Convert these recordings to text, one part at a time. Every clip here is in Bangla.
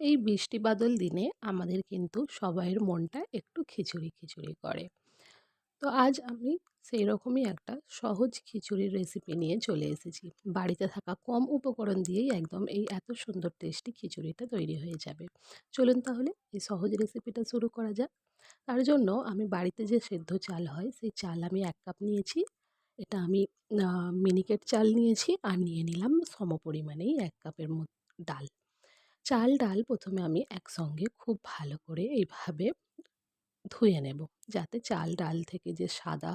এই বৃষ্টি বাদল দিনে আমাদের কিন্তু সবাইয়ের মনটা একটু খিচুড়ি খিচুড়ি করে। তো আজ আমি সেই রকমই একটা সহজ খিচুড়ির রেসিপি নিয়ে চলে এসেছি। বাড়িতে থাকা কম উপকরণ দিয়েই একদম এই এত সুন্দর টেস্টি খিচুড়িটা তৈরি হয়ে যাবে। চলুন তাহলে এই সহজ রেসিপিটা শুরু করা যাক। তার জন্য আমি বাড়িতে যে সেদ্ধ চাল হয়, সেই চাল আমি এক কাপ নিয়েছি। এটা আমি মিনিকেট চাল নিয়েছি আর নিয়ে নিলাম সম পরিমাণেই এক কাপের ডাল। চাল ডাল প্রথমে আমি একসঙ্গে খুব ভালো করে এইভাবে ধুয়ে নেব। যাতে চাল ডাল থেকে যে সাদা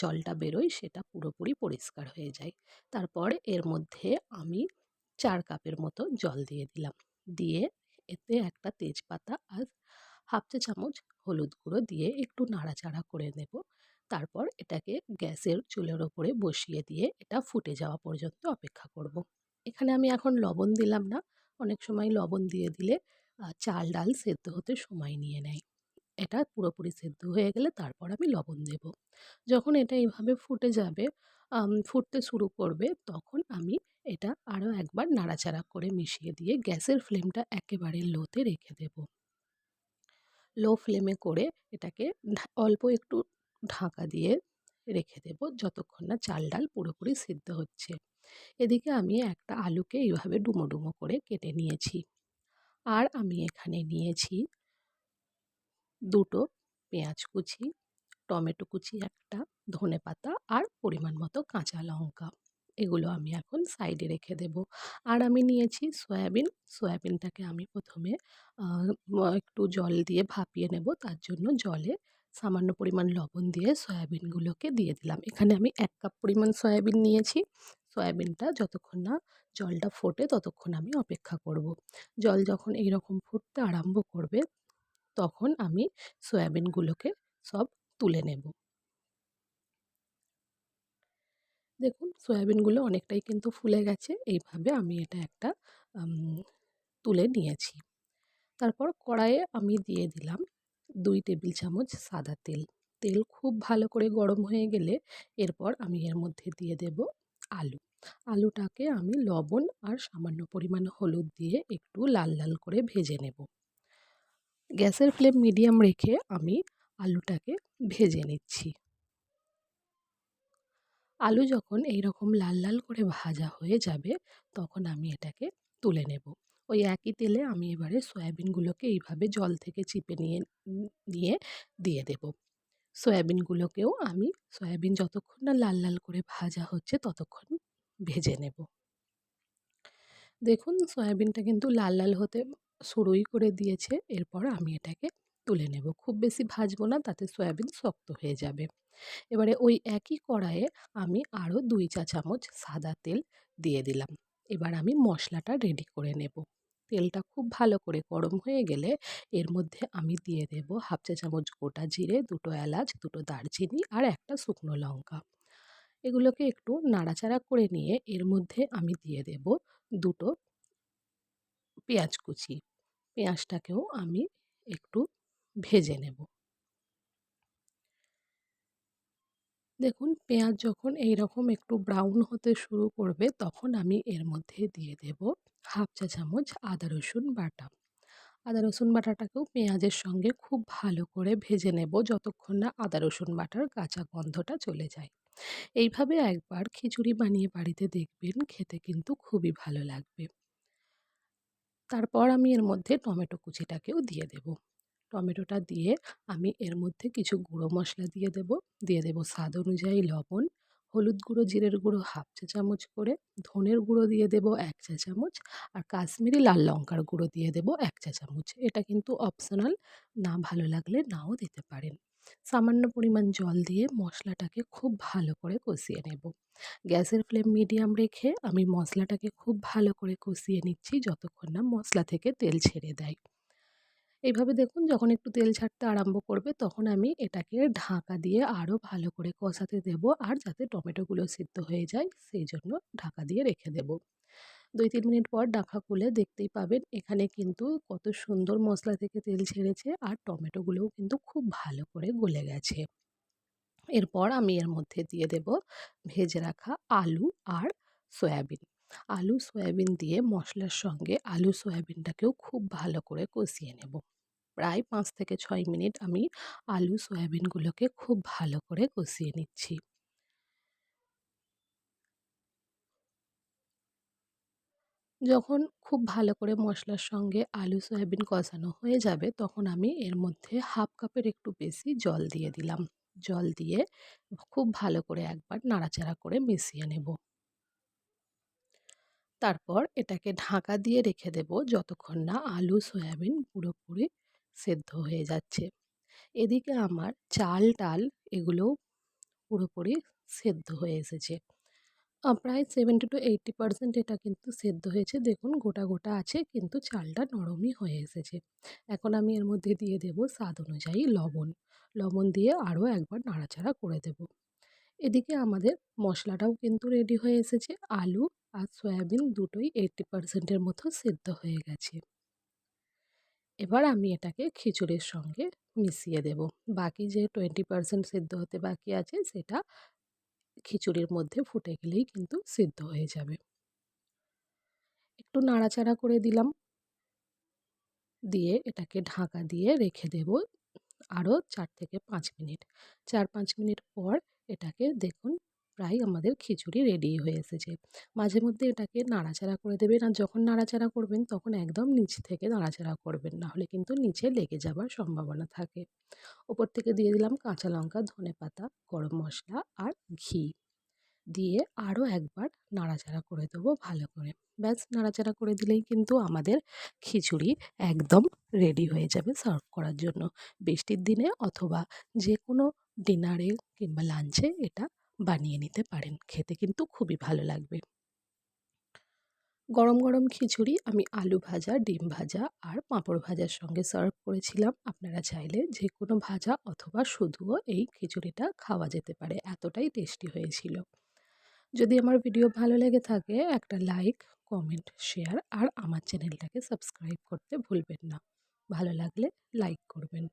জলটা বেরোয় সেটা পুরোপুরি পরিষ্কার হয়ে যায়। তারপর এর মধ্যে আমি চার কাপের মতো জল দিয়ে দিলাম। দিয়ে এতে একটা তেজপাতা আর হাফ চা চামচ হলুদ গুঁড়ো দিয়ে একটু নাড়াচাড়া করে নেব। তারপর এটাকে গ্যাসের চুলের ওপরে বসিয়ে দিয়ে এটা ফুটে যাওয়া পর্যন্ত অপেক্ষা করব। এখানে আমি এখন লবণ দিলাম না। অনেক সময় লবণ দিয়ে দিলে চাল, ডাল সেদ্ধ হতে সময় নিয়ে নেয়। এটা পুরোপুরি সেদ্ধ হয়ে গেলে তারপর আমি লবণ দেব। যখন এটা এইভাবে ফুটে যাবে ফুটতে শুরু করবে, তখন আমি এটা আরও একবার নাড়াচাড়া করে মিশিয়ে দিয়ে গ্যাসের ফ্লেমটা একেবারে লোতে রেখে দেব। লো ফ্লেমে করে এটাকে অল্প একটু ঢাকা দিয়ে রেখে দেব যতক্ষণ না চাল ডাল পুরোপুরি সিদ্ধ হচ্ছে। এদিকে আমি একটা আলুকে এইভাবে ডুমো ডুমো করে কেটে নিয়েছি। আর আমি এখানে নিয়েছি দুটো পেঁয়াজ কুচি, টমেটো কুচি একটা ধনে পাতা আর পরিমাণ মতো কাঁচা লঙ্কা। এগুলো আমি এখন সাইডে রেখে দেব। আর আমি নিয়েছি সয়াবিন। সয়াবিনটাকে আমি প্রথমে একটু জল দিয়ে ভাপিয়ে নেব। তার জন্য জলে সামান্য পরিমাণ লবণ দিয়ে সয়াবিনগুলোকে দিয়ে দিলাম। এখানে আমি এক কাপ পরিমাণ সয়াবিন নিয়েছি। সয়াবিনটা যতক্ষণ না জলটা ফোটে ততক্ষণ আমি অপেক্ষা করব। জল যখন এইরকম ফুটতে আরম্ভ করবে, তখন আমি সয়াবিনগুলোকে সব তুলে নেব। দেখুন, সয়াবিনগুলো অনেকটাই কিন্তু ফুলে গেছে। এইভাবে আমি এটা একটা তুলে নিয়েছি। তারপর কড়াইয়ে আমি দিয়ে দিলাম দুই টেবিল চামচ সাদা তেল। তেল খুব ভালো করে গরম হয়ে গেলে এরপর আমি এর মধ্যে দিয়ে দেব আলু। আলুটাকে আমি লবণ আর সামান্য পরিমাণ হলুদ দিয়ে একটু লাল লাল করে ভেজে নেব। গ্যাসের ফ্লেম মিডিয়াম রেখে আমি আলুটাকে ভেজে নিচ্ছি। আলু যখন এই রকম লাল লাল করে ভাজা হয়ে যাবে, তখন আমি এটাকে তুলে নেব। ওই একই তেলে আমি এবারে সয়াবিনগুলোকে এইভাবে জল থেকে চিপে নিয়ে নিয়ে দিয়ে দেব। সয়াবিনগুলোকেও আমি, সয়াবিন যতক্ষণ না লাল লাল করে ভাজা হচ্ছে ততক্ষণ ভেজে নেব। দেখুন, সয়াবিনটা কিন্তু লাল লাল হতে শুরুই করে দিয়েছে। এরপর আমি এটাকে তুলে নেব। খুব বেশি ভাজবো না, তাতে সয়াবিন শক্ত হয়ে যাবে। এবারে ওই একই কড়াইয়ে আমি আরও দুই চা চামচ সাদা তেল দিয়ে দিলাম। এবার আমি মশলাটা রেডি করে নেব। তেলটা খুব ভালো করে গরম হয়ে গেলে এর মধ্যে আমি দিয়ে দেব হাফ চা চামচ গোটা জিরে, দুটো এলাচ, দুটো দারচিনি আর একটা শুকনো লঙ্কা। এগুলোকে একটু নাড়াচাড়া করে নিয়ে এর মধ্যে আমি দিয়ে দেব দুটো পেঁয়াজ কুচি। পেঁয়াজটাকেও আমি একটু ভেজে নেব। দেখুন, পেঁয়াজ যখন এই রকম একটু ব্রাউন হতে শুরু করবে, তখন আমি এর মধ্যে দিয়ে দেব হাফ চা চামচ আদা রসুন বাটা। আদা রসুন বাটাটাকেও পেঁয়াজের সঙ্গে খুব ভালো করে ভেজে নেব যতক্ষণ না আদা রসুন বাটার কাঁচা গন্ধটা চলে যায়। এইভাবে একবার খিচুড়ি বানিয়ে বাড়িতে দেখবেন, খেতে কিন্তু খুবই ভালো লাগবে। তারপর আমি এর মধ্যে টমেটো কুচিটাকেও দিয়ে দেব। টমেটোটা দিয়ে আমি এর মধ্যে কিছু গুঁড়ো মশলা দিয়ে দেব। দিয়ে দেব স্বাদ অনুযায়ী লবণ, হলুদ গুঁড়ো, জিরের গুঁড়ো হাফ চা চামচ করে, ধনের গুঁড়ো দিয়ে দেব এক চা চামচ, আর কাশ্মীরি লাল লঙ্কার গুঁড়ো দিয়ে দেব এক চা চামচ। এটা কিন্তু অপশনাল, না ভালো লাগলে নাও দিতে পারেন। সামান্য পরিমাণ জল দিয়ে মশলাটাকে খুব ভালো করে কষিয়ে নেব। গ্যাসের ফ্লেম মিডিয়াম রেখে আমি মশলাটাকে খুব ভালো করে কষিয়ে নিচ্ছি যতক্ষণ না মশলা থেকে তেল ছেড়ে দেয়। এইভাবে দেখুন যখন একটু তেল ছাড়তে আরম্ভ করবে তখন আমি এটাকে ঢাকা দিয়ে আরও ভালো করে কষাতে দেব আর যাতে টমেটোগুলো সিদ্ধ হয়ে যায় সেই জন্য ঢাকা দিয়ে রেখে দেব। দুই তিন মিনিট পর ঢাকা খুলে দেখতেই পাবেন এখানে কিন্তু কত সুন্দর মশলা থেকে তেল ছেড়েছে আর টমেটোগুলোও কিন্তু খুব ভালো করে গলে গেছে। এরপর আমি এর মধ্যে দিয়ে দেব ভেজে রাখা আলু আর সয়াবিন। আলু, সয়াবিন দিয়ে মশলার সঙ্গে আলু, সয়াবিনটাকেও খুব ভালো করে কষিয়ে নেব। প্রায় পাঁচ থেকে ছয় মিনিট আমি আলু সয়াবিনগুলোকে খুব ভালো করে কষিয়ে নিচ্ছি। যখন খুব ভালো করে মশলার সঙ্গে আলু সয়াবিন কষানো হয়ে যাবে, তখন আমি এর মধ্যে হাফ কাপের একটু বেশি জল দিয়ে দিলাম। জল দিয়ে খুব ভালো করে একবার নাড়াচাড়া করে মিশিয়ে নেব। তারপর এটাকে ঢাকা দিয়ে রেখে দেব যতক্ষণ না আলু সয়াবিন পুরোপুরি সেদ্ধ হয়ে যাচ্ছে। এদিকে আমার চাল ডাল এগুলো পুরোপুরি সেদ্ধ হয়ে এসেছে। প্রায় সেভেন্টি টু এইটটি পারসেন্ট এটা কিন্তু সেদ্ধ হয়েছে। দেখুন গোটা গোটা আছে কিন্তু চালটা নরমই হয়ে এসেছে। এখন আমি এর মধ্যে দিয়ে দেব স্বাদ অনুযায়ী লবণ। লবণ দিয়ে আরও একবার নাড়াচাড়া করে দেব। এদিকে আমাদের মশলাটাও কিন্তু রেডি হয়ে এসেছে। আলু আর সয়াবিন দুটোই এইটটি পারসেন্টের মতো সেদ্ধ হয়ে গেছে। এবার আমি এটাকে খিচুড়ির সঙ্গে মিশিয়ে দেব। বাকি যে টোয়েন্টি পারসেন্ট সিদ্ধ হতে বাকি আছে, সেটা খিচুড়ির মধ্যে ফুটে গেলেই কিন্তু সিদ্ধ হয়ে যাবে। একটু নাড়াচাড়া করে দিলাম। দিয়ে এটাকে ঢাকা দিয়ে রেখে দেব আরও চার থেকে পাঁচ মিনিট। চার পাঁচ মিনিট পর এটাকে দেখুন প্রায় আমাদের খিচুড়ি রেডি হয়ে এসেছে। মাঝে মধ্যে এটাকে নাড়াচাড়া করে দেবেন আর যখন নাড়াচাড়া করবেন তখন একদম নিচ থেকে নাড়াচাড়া করবেন, না হলে কিন্তু নিচে লেগে যাওয়ার সম্ভাবনা থাকে। ওপর থেকে দিয়ে দিলাম কাঁচা লঙ্কা, ধনে পাতা, গরম মশলা আর ঘি। দিয়ে আরও একবার নাড়াচাড়া করে দেবো ভালো করে। ব্যাস, নাড়াচাড়া করে দিলেই কিন্তু আমাদের খিচুড়ি একদম রেডি হয়ে যাবে সার্ভ করার জন্য। বৃষ্টির দিনে অথবা যে কোনো ডিনারে কিংবা লাঞ্চে এটা বানিয়ে নিতে পারেন। খেতে কিন্তু খুবই ভালো লাগবে। গরম গরম খিচুড়ি আমি আলু ভাজা, ডিম ভাজা আর পাঁপড় ভাজার সঙ্গে সার্ভ করেছিলাম। আপনারা চাইলে যে কোনো ভাজা অথবা শুধুও এই খিচুড়িটা খাওয়া যেতে পারে। এতটাই টেস্টি হয়েছিল। যদি আমার ভিডিও ভালো লেগে থাকে, একটা লাইক, কমেন্ট, শেয়ার আর আমার চ্যানেলটাকে সাবস্ক্রাইব করতে ভুলবেন না। ভালো লাগলে লাইক করবেন।